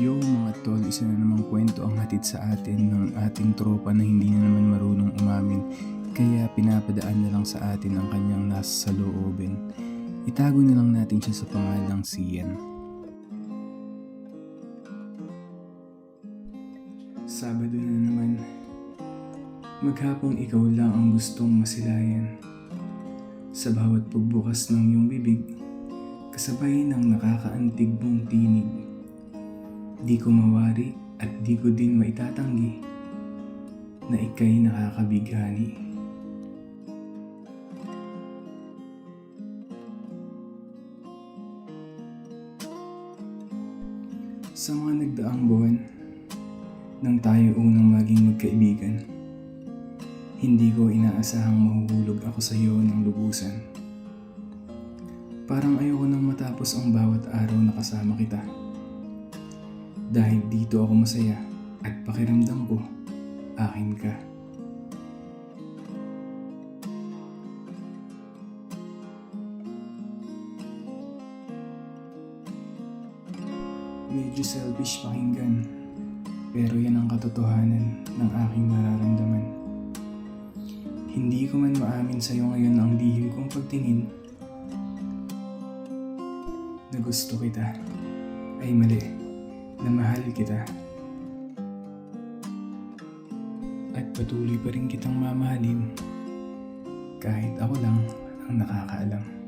Yo mga tol, isa na namang kwento ang hatid sa atin ng ating tropa na hindi na naman marunong umamin kaya pinapadaan na lang sa atin ang kanyang nasa sa loobin. Itago na lang natin siya sa pangalang Sian. Sabado na naman. Maghapong ikaw lang ang gustong masilayan. Sa bawat pagbukas ng iyong bibig, kasabay ng nakakaantig mong tinig. Di ko mawari at di ko din maitatanggi na ikay nakakabighani. Sa mga nagdaang buwan, nang tayo unang maging magkaibigan, hindi ko inaasahang mahuhulog ako sa iyo ng lubusan. Parang ayoko nang matapos ang bawat araw na kasama kita. Dahil dito ako masaya at pakiramdam ko, akin ka. Medyo selfish pakinggan, pero yan ang katotohanan ng aking nararamdaman. Hindi ko man maamin sa'yo ngayon ang lihim kong pagtingin na gusto kita ay mali na mahal kita. At patuloy pa rin kitang mamahalin kahit ako lang ang nakakaalam.